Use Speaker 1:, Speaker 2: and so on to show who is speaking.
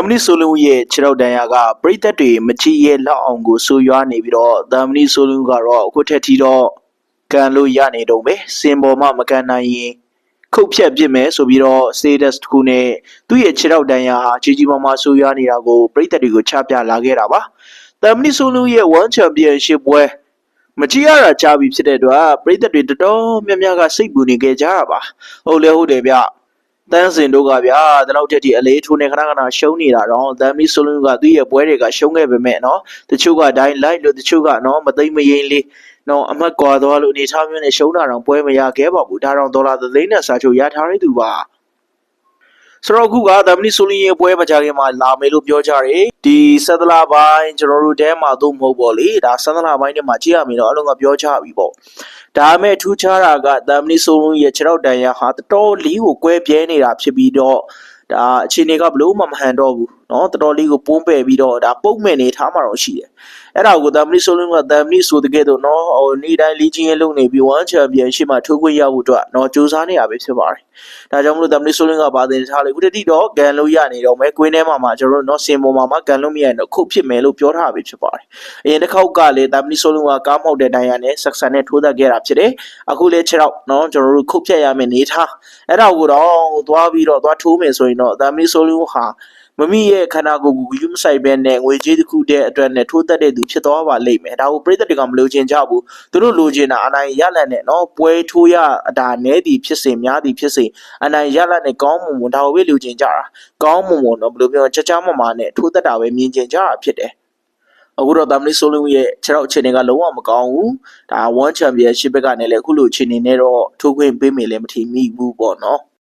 Speaker 1: မနီဆိုလူရဲ့ခြေထောက်တန်ရာကပရိသတ်တွေမကြည့်ရဲ့လောက်အောင်ကိုဆိုရွားနေပြီးတော့သမမနီဆိုလူကတော့အခုထက်ထိတော့ကန်လို့ရနေတော့ပဲစင်ပေါ်မှာမကန်နိုင်ရင်ခုတ်ဖြတ်ပြစ်မယ်ဆိုပြီးတော့ status တစ်ခုနဲ့သူ့ရဲ့ခြေထောက်တန်ရာဟာကြီးကြီးမားမားဆိုရွားနေတာကိုပရိသတ်တွေကိုချပြလာခဲ့တာပါသမမနီဆိုလူရဲ့ One Championship ပွဲမကြည့်ရတာကြာပြီဖြစ်တဲ့အတွက်ပရိသတ်တွေတော်တော်များများကစိတ်ပူနေကြကြတာပါဟုတ်လေဟုတ်တယ်ဗျ တန်းစင်တို့ကဗျာဒီလောက်တက်တီအလေးထိုးနေခဏခဏရှုံးနေတာတော့တမ်မီဆိုလွန်ကသူ့ရဲ့ပွဲတွေကရှုံးခဲ့ပေမဲ့နော်တချို့ကဒိုင်းလိုက်လို့တချို့ကနော်မသိမ့်မယိမ်းလေးနော်အမတ်ကွာသွားလို့အနေထားမျိုးနဲ့ရှုံးတာတော့ပွဲမရခဲ့ပါဘူးဒါတော့ဒေါ်လာသသိန်းနဲ့စာချုပ်ရထားတဲ့သူပါဆိုတော့အခုကသမနီဆိုလီရဲ့ပွဲမကြခင်မှာလာမယ်လို့ပြောကြတယ်ဒီဆသလာပိုင်းကျွန်တော်တို့တဲမှာတော့မဟုတ်ပေါ့လေဒါဆသလာပိုင်းထဲမှာကြည့်ရမယ်တော့အလုံးကပြောကြပြီပေါ့ ဒါပေမဲ့ထူးခြားတာကသမနီဆိုလီရဲ့ခြေထောက်တန်ရဟာတော်တော်လေးကိုကွဲပြဲနေတာဖြစ်ပြီးတော့ဒါအခြေအနေကဘလို့မှမဟန်တော့ဘူး နော်တော်တော်လေးကိုပုံးပယ်ပြီးတော့ဒါပုံမဲ့နေထားမှာတော့ရှိတယ်အဲ့ဒါကိုတမ်မနီဆိုလုံးကတမ်မနီဆိုတကယ်တော့နော်ဟိုနေ့တိုင်းလီဂျင်းရဲ့လုပ်နေပြီးဝမ်ချန်ပီယံရှစ်မှာထိုးခွင့်ရဖို့အတွက်နော်စူးစမ်းနေရပဲဖြစ်ပါတယ်ဒါကြောင့်မလို့တမ်မနီဆိုလုံးကပါတင်ထားလေခုတတိတော့ဂန်လို့ရနေတော့မဲကွင်းထဲမှာမှကျွန်တော်တို့နော်စင်ပေါ်မှာမှဂန်လို့မရရင်တော့ခုဖြစ်မယ်လို့ပြောထားပဲဖြစ်ပါတယ်အရင်တစ်ခေါက်ကလေတမ်မနီဆိုလုံးကကားမောက်တဲ့တိုင်ရနဲ့ဆက်ဆန်နဲ့ထိုးသက်ခဲ့တာဖြစ်တယ်အခုလေခြေတော့နော်ကျွန်တော်တို့ခုဖြတ်ရမယ်နေထားအဲ့ဒါကိုတော့သွားပြီးတော့သွားထိုးမယ်ဆိုရင်တော့တမ်မနီဆိုလုံးဟာ မမီရဲ့ခန္ဓာကိုယ်ကိုယူမဆိုင်ပဲနဲ့ငွေကြေးတစ်ခုတည်းအတွက်နဲ့ထိုးသက်တဲ့သူဖြစ်သွားပါလိမ့်မယ်ဒါကိုပြည်သက်တွေကမလိုချင်ကြဘူးသူတို့လိုချင်တာအနိုင်ရလတ်နဲ့နော်ပွဲထိုးရအတာနဲသည်ဖြစ်စေများသည်ဖြစ်စေအနိုင်ရလတ်နဲ့ကောင်းမွန်မွန်ဒါကိုပဲလိုချင်ကြတာကောင်းမွန်မွန်တော့ဘယ်လိုပြောကြကြမမာနဲ့ထိုးသက်တာပဲမြင်ချင်ကြတာဖြစ်တယ်အခုတော့တမ်လီဆိုလုံးရဲ့ခြေထောက်အခြေအနေကလုံးဝမကောင်းဘူးဒါ1 championship ကနေလည်းအခုလိုအခြေအနေနဲ့တော့ထိုးခွင့်ပေးမယ်လည်းမထင်မိဘူးပေါ့နော်